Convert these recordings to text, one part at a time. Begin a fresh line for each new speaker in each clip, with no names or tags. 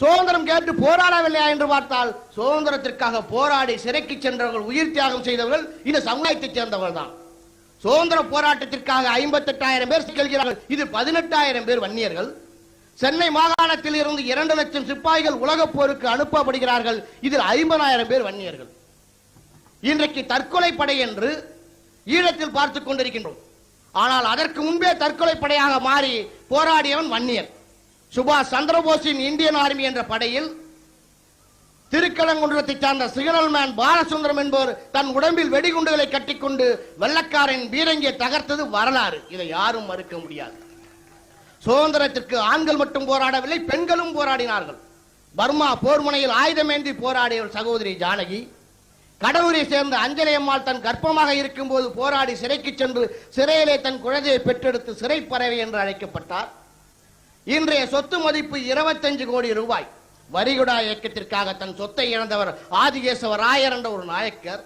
சுதந்திரம் கேட்டு போராடவில்லையா என்று பார்த்தால் சுதந்திரத்திற்காக போராடி சிறைக்கு சென்றவர்கள் உயிர் தியாகம் செய்தவர்கள் இந்த சமுதாயத்தைச் சேர்ந்தவர்கள் தான் சுதந்திர போராட்டத்திற்காக ஐம்பத்தெட்டாயிரம் பேர் செல்கிறார்கள். இது பதினெட்டாயிரம் பேர் வன்னியர்கள். சென்னை மாகாணத்தில் இருந்து இரண்டு லட்சம் சிப்பாய்கள் உலகப் போருக்கு அனுப்பப்படுகிறார்கள். இதில் ஐம்பதாயிரம் பேர் வன்னியர்கள். இன்றைக்கு தற்கொலை படை என்று ஈழத்தில் பார்த்துக் கொண்டிருக்கின்றோம். ஆனால் அதற்கு முன்பே தற்கொலை படையாக மாறி போராடியவன் வன்னியர் சுபாஷ் சந்திரபோஸின் இந்தியன் ஆர்மி என்ற படையில் திருக்கலங்குன்றத்தைச் சார்ந்த சிக்னல் மேன் பாலசுந்தரம் என்பவர் தன் உடம்பில் வெடிகுண்டுகளை கட்டிக்கொண்டு வெள்ளக்காரன் பீரங்கியை தகர்த்தது வரலாறு. இதை யாரும் மறுக்க முடியாது. சுதந்திரத்திற்கு ஆண்கள் மட்டும் போராடவில்லை பெண்களும் போராடினார்கள். பர்மா போர்முனையில் ஆயுதமேந்தி போராடிய சகோதரி ஜானகி கடலூரை சேர்ந்த அஞ்சலியம்மாள் தன் கர்ப்பமாக இருக்கும்போது போராடி சிறைக்கு சென்று சிறையிலே தன் குழந்தையை பெற்றெடுத்து சிறை பறவை என்று அழைக்கப்பட்டார். இன்றைய சொத்து மதிப்பு 25 கோடி ரூபாய். வரிகுடா இயக்கத்திற்காக தன் சொத்தை இழந்தவர் ஆதிகேசவ ராயர் என்ற ஒரு நாயக்கர்.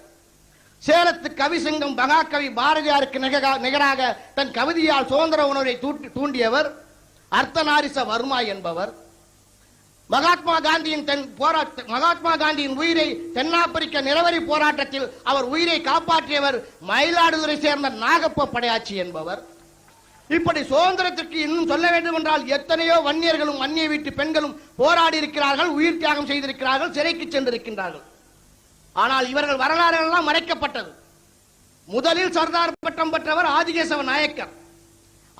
சேலத்து கவிசங்கம் மகாகவி பாரதியாருக்கு நிகராக தன் கவிதையால் சுதந்திர உணர்வை தூண்டியவர் அர்த்தநாரிச வர்மா என்பவர். மகாத்மா காந்தியின் தென் போராட்ட மகாத்மா காந்தியின் உயிரை தென்னாப்பிரிக்க நிலவரி போராட்டத்தில் அவர் உயிரை காப்பாற்றியவர் மயிலாடுதுறை சேர்ந்த நாகப்ப படையாச்சி என்பவர். இப்படி சுதந்திரத்திற்கு இன்னும் சொல்ல வேண்டும் என்றால் எத்தனையோ வன்னியர்களும் வன்னிய வீட்டு பெண்களும் போராடி இருக்கிறார்கள் உயிர் தியாகம் செய்திருக்கிறார்கள் சிறைக்கு சென்றிருக்கின்றார்கள். ஆனால் இவர்கள் வரலாறு எல்லாம் மறைக்கப்பட்டது. முதலில் சர்தார் பட்டம் பெற்றவர் ஆதிகேசவ நாயக்கர்.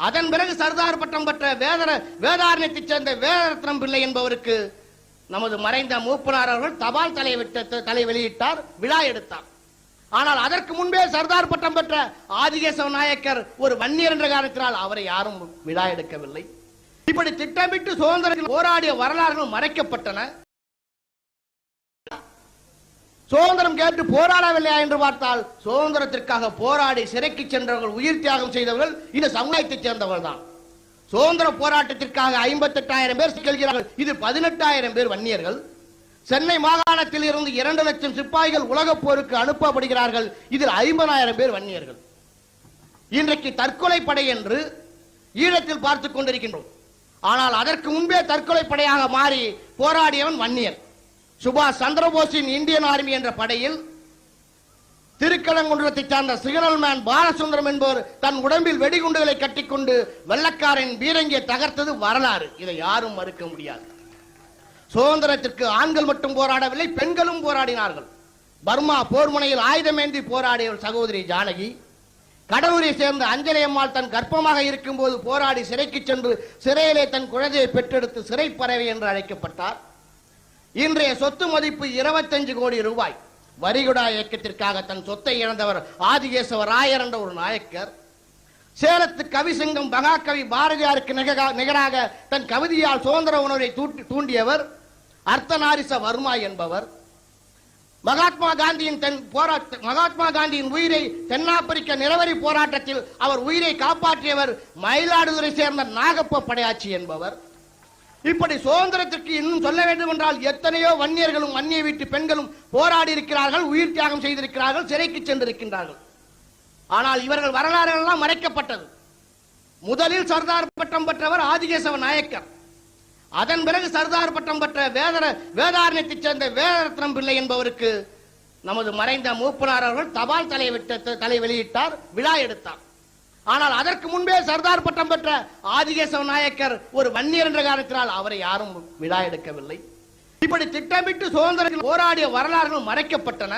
அதன் பிறகு சர்தார் பட்டம் பெற்ற வேதர வேதாரண்யத்தைச் சேர்ந்த வேதரத்னம் பிள்ளை என்பவருக்கு நமது மறைந்த மூப்பனார் அவர்கள் தபால் தலை விட்ட தலை வெளியிட்டார் விழா எடுத்தார். ஆனால் அதற்கு முன்பே சர்தார் பட்டம் பெற்ற ஆதிகேசவ நாயக்கர் ஒரு வன்னியர் என்ற காரணத்தினால் அவரை யாரும் விழா எடுக்கவில்லை. இப்படி திட்டமிட்டு சுதந்திரத்தில் போராடிய வரலாறுகள் மறைக்கப்பட்டன. சுதந்திரம் கேட்டு போராடவில்லையா என்று பார்த்தால் சுதந்திரத்திற்காக போராடி சிறைக்கு சென்றவர்கள் உயிர் தியாகம் செய்தவர்கள் இந்த சமுதாயத்தைச் சேர்ந்தவர்கள் தான். சுதந்திர போராட்டத்திற்காக ஐம்பத்தெட்டாயிரம் பேர் செல்கிறார்கள் இது பதினெட்டாயிரம் பேர் வன்னியர்கள். சென்னை மாகாணத்தில் இருந்து இரண்டு லட்சம் சிப்பாய்கள் உலகப் போருக்கு அனுப்பப்படுகிறார்கள். இதில் ஐம்பதாயிரம் பேர் வன்னியர்கள். இன்றைக்கு தற்கொலை படை என்று ஈழத்தில் பார்த்துக் கொண்டிருக்கின்றோம். ஆனால் அதற்கு முன்பே தற்கொலை படையாக மாறி போராடியவன் வன்னியர் சுபாஷ் சந்திரபோஸின் இந்தியன் ஆர்மி என்ற படையில் திருக்கலங்குன்றத்தைச் சார்ந்த சிக்னல் மேன் பாலசுந்தரம் என்பவர் தன் உடம்பில் வெடிகுண்டுகளை கட்டிக்கொண்டு வெள்ளக்காரன் பீரங்கியை தகர்த்தது வரலாறு. இதை யாரும் மறுக்க முடியாது. சுதந்திரத்திற்கு ஆண்கள் மட்டும் போராடவில்லை பெண்களும் போராடினார்கள். பர்மா போர்முனையில் ஆயுதமேந்தி போராடிய சகோதரி ஜானகி கடலூரை சேர்ந்த அஞ்சலி அம்மாள் தன் கர்ப்பமாக இருக்கும்போது போராடி சிறைக்கு சென்று சிறையிலே தன் குழந்தையை பெற்றெடுத்து சிறை பறவை என்று அழைக்கப்பட்டார். இன்றைய சொத்து மதிப்பு 25 கோடி ரூபாய். வரிகுடா இயக்கத்திற்காக தன் சொத்தை இழந்தவர் ஆதிகேசவ ராயர் என்ற ஒரு நாயக்கர். சேலத்து கவிசங்கம் மகாகவி பாரதியாருக்கு நிகராக தன் கவிதையால் சுதந்திர உணர்வை தூண்டி- தூண்டியவர். அர்த்தநாரிச வர்மா என்பவர். மகாத்மா காந்தியின் தென் போராட்ட மகாத்மா காந்தியின் உயிரை தென்னாப்பிரிக்க நிலவரி போராட்டத்தில் அவர் உயிரை காப்பாற்றியவர் மயிலாடுதுறை சேர்ந்த நாகப்ப படையாச்சி என்பவர். இப்படி சுதந்திரத்திற்கு இன்னும் சொல்ல வேண்டும் என்றால் எத்தனையோ வன்னியர்களும் வன்னிய வீட்டு பெண்களும் போராடி இருக்கிறார்கள் உயிர் தியாகம் செய்திருக்கிறார்கள் சிறைக்கு சென்றிருக்கின்றார்கள். ஆனால் இவர்கள் வரலாறு எல்லாம் மறைக்கப்பட்டது. முதலில் சர்தார் பட்டம் பெற்றவர் ஆதிகேசவ நாயக்கர். அதன் பிறகு சர்தார் பட்டம் பெற்ற வேதர வேதாரண்யத்தைச் சேர்ந்த வேதரத்னம் பிள்ளை என்பவருக்கு நமது மறைந்த மூப்பனார் அவர்கள் தபால் தலை விட்ட தலை வெளியிட்டார் விழா எடுத்தார். ஆனால் அதற்கு முன்பே சர்தார் பட்டம் பெற்ற ஆதிகேசவ நாயக்கர் ஒரு வன்னியர் என்ற காரணத்தினால் அவரை யாரும் விழா எடுக்கவில்லை. இப்படி திட்டமிட்டு சுதந்திரத்தில் போராடிய வரலாறுகள் மறைக்கப்பட்டன.